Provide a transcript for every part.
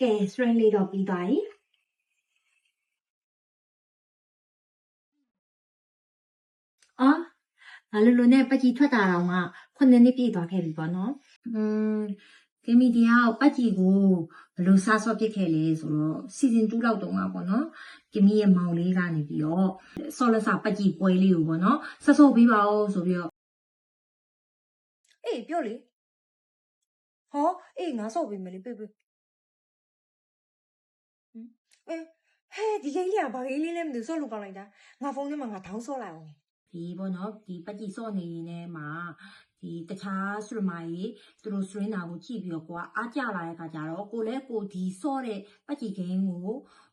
ကဲ string လေးတော့ပြီးသွားပြီအော်ငါလူလူနဲ့ပတ်ကြီးထွက်တာတော့မှခုနှစ်နှစ်ပြည့်သွားခဲ့ပြီပေါ့နော်อืมကင်မီဒီယာကိုပတ်ကြီးကိုဘယ်လိုစားဆော့ပစ်ခဲ့လဲဆိုတော့ season 2လောက်တုန်းကပေါ့နော်ကင်မီရဲ့မောင်လေးကနေပြီးတော့ဆော်လဆာပတ်ကြီးပွဲလေးကိုပေါ့နော်ဆက်ဆော့ပေးပါဦးဆိုပြီးတော့အေးပြောလေဟောအေးငါဆော့ပေးမယ်လေပေးပေးဟင် အေးဟဲ့ဒီကိန်းလေးကဘာကိန်းလေးလဲမသိဘူးဆော့လို့ကောင်းလိုက်တာငါဖုန်းထဲမှာငါထောင်းဆော့လိုက်အောင်လေဒီပေါ့နော်ဒီပတ်ကြည့်စော့နေနေမှာဒီတခြားစရမာကြီးသူတို့စရင်းတာကိုကြည့်ပြီးတော့ကိုကအားကြလာတဲ့ခါကျတော့ကိုလည်းကိုဒီစော့တဲ့ပတ်ကြည့်ဂိမ်းကို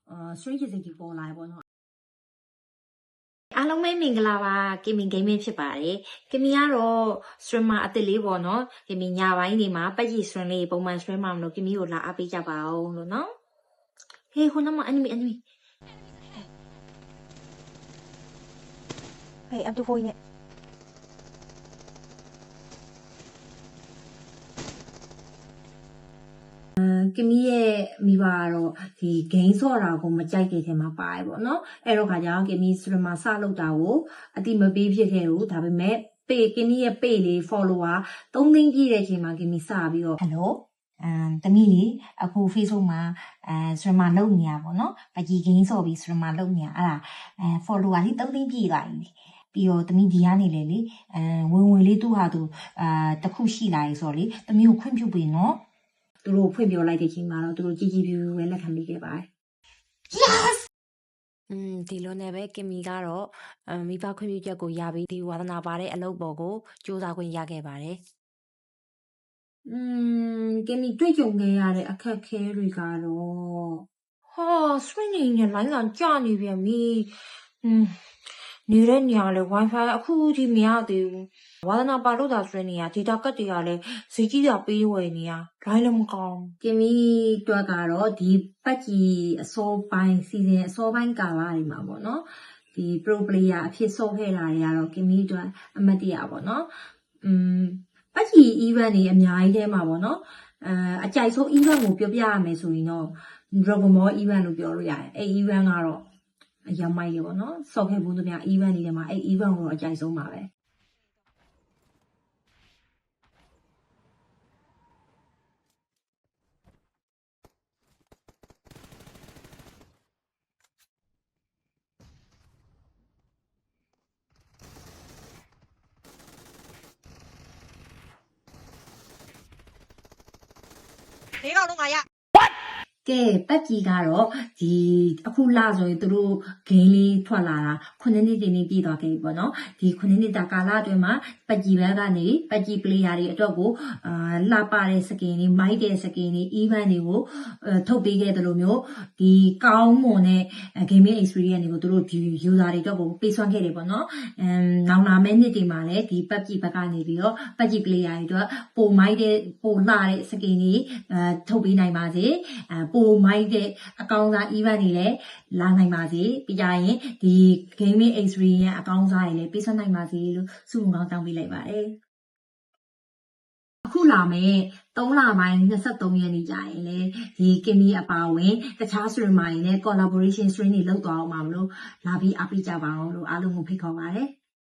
အာစရင်းချစ်စီပေါ်လာပေါ့နော်အားလုံးပဲမင်္ဂလာပါကင်မင်ဂိမ်းမင်းဖြစ်ပါတယ်ကင်မင်ကတော့စရမာအစ်စ်လေးပေါ့နော်ကင်မင်ညပိုင်းနေမှာပတ်ကြည့်စရင်းလေးပုံမှန်စရင်းမှာမလို့ကင်မင်ကိုလာအားပေးကြပါအောင်လို့နော် ဟေးခုနမအန်မီအန်မီဟေးအတူဖိုးနဲ့ကမီးရဲ့မိဘကတော့ဒီဂိမ်းဆော့တာကိုမကြိုက်တဲ့ထဲမှာပါတယ်ပေါ့နော်အဲ့တော့ခါကျတော့ကမီးစရမစလုပ်တာကိုအတိမပေးဖြစ်ခဲ့ဘူးဒါပေမဲ့ပေကမီးရဲ့ပေလေး follower 3သိန်းပြည့်တဲ့အချိန်မှာကမီးစပြီးတော့ဟယ်လို အမ်တမီးလေးအခု Facebook မှာအဲစရမလုပ်နေရပါတော့ပကြီးဂိမ်းဆော့ပြီးစရမလုပ်နေရအဲ့ဒါအဲ follower လေး3သိန်းပြည့်သွားပြီပြီးတော့တမီးဒီကနေလေလေအဲဝင်ဝင်လေးသူ့ဟာသူအာတစ်ခုရှိလာရေဆိုတော့လေတမီးကိုခွင့်ပြုပေးနော်သူတို့ဖွင့်ပြောလိုက်တဲ့အချိန်မှာတော့သူတို့ကြည်ကြည်ပြူပြူပဲလက်ခံမိခဲ့ပါတယ်อืมဒီလိုနဲ့ပဲကင်မီကတော့အမ်မိဘခွင့်ပြုချက်ကိုရပြီးဒီဝါသနာပါတဲ့အလုပ်ပေါ်ကိုစူးစမ်းခွင့်ရခဲ့ပါတယ်။ อืมကင်မီတွေ့ကြုံခဲ့ရတဲ့အခက်အခဲတွေကတော့ဟာစရင်းနေနဲ့လိုင်းကကြာနေပြန်ပြီ။อืมနေတဲ့နေရာလေ wifi အခုထိမရသေးဘူး။ဝါသနာပါလို့သာစရင်းနေရ data ကတ်တွေကလည်းဈေးကြီးတာပေးဝယ်နေရ။ line လည်းမကောင်း။ကင်မီတွက်ကတော့ဒီပတ်ကြီးအစောပိုင်း season အစောပိုင်းကာလတွေမှာပေါ့နော်။ဒီ pro player အဖြစ်ဆော့ခဲ့တာတွေကတော့ကင်မီအတွက်အမတ်တရပေါ့နော်။อืม ပတ်ကြီး event တွေအများကြီးထဲမှာပေါ့နော်အဲအကြိုက်ဆုံး event ကိုပြောပြရမယ်ဆိုရင်တော့ Dragon Ball event လို့ပြောလို့ရတယ်အဲ event ကတော့အရင်မိုက်ရေပေါ့နော်ဆော့ခဲ့ဘူးသူများ event တွေထဲမှာအဲ event ကိုတော့အကြိုက်ဆုံးပါပဲ ဒီကောင်တော့ငါရ ကဲပတ်ကြီးကတော့ဒီအခုလဆိုရင်သူတို့ဂိမ်းလေးထွက်လာတာခုနှစ်နှစ်တင်နေပြည်သွားခဲ့ပြီပေါ့နော်ဒီခုနှစ်နှစ်တာကာလအတွင်းမှာပတ်ကြီးဘက်ကနေပတ်ကြီး player တွေအတွက်ကိုအာလှပတဲ့စကင်တွေမိုက်တဲ့စကင်တွေ event တွေကိုအဲထုတ်ပေးခဲ့တယ်လို့မျိုးဒီကောင်းမွန်တဲ့ gaming experience တွေကိုသူတို့ဒီ user တွေအတွက်ကိုပေးစွမ်းခဲ့တယ်ပေါ့နော်အမ်နောင်လာမယ့်နှစ်တွေမှာလည်းဒီပတ်ကြီးဘက်ကနေပြီးတော့ပတ်ကြီး player တွေအတွက်ပိုမိုက်တဲ့ပိုလှတဲ့စကင်တွေအဲထုတ်ပေးနိုင်ပါစေအဲပိုမိုက်တဲ့အကောင့်စား event တွေလည်းလာနိုင်ပါစေပြီးကြရင်ဒီ gaming experience အကောင့်စားတွေလည်းပေးစွမ်းနိုင်ပါစေလို့ဆုမွန်ကောင်းတောင်းပေးလိုက်ပါတယ်အခုလာမယ့်3လပိုင်း23ရက်နေ့ကြာရင်လေဒီကင်မီအပါဝင်တခြား streamer တွေနဲ့ collaboration stream တွေလုပ်သွားအောင်ပါမလို့လာပြီးအားပေးကြပါအောင်လို့အားလုံးကိုဖိတ်ခေါ်ပါတယ်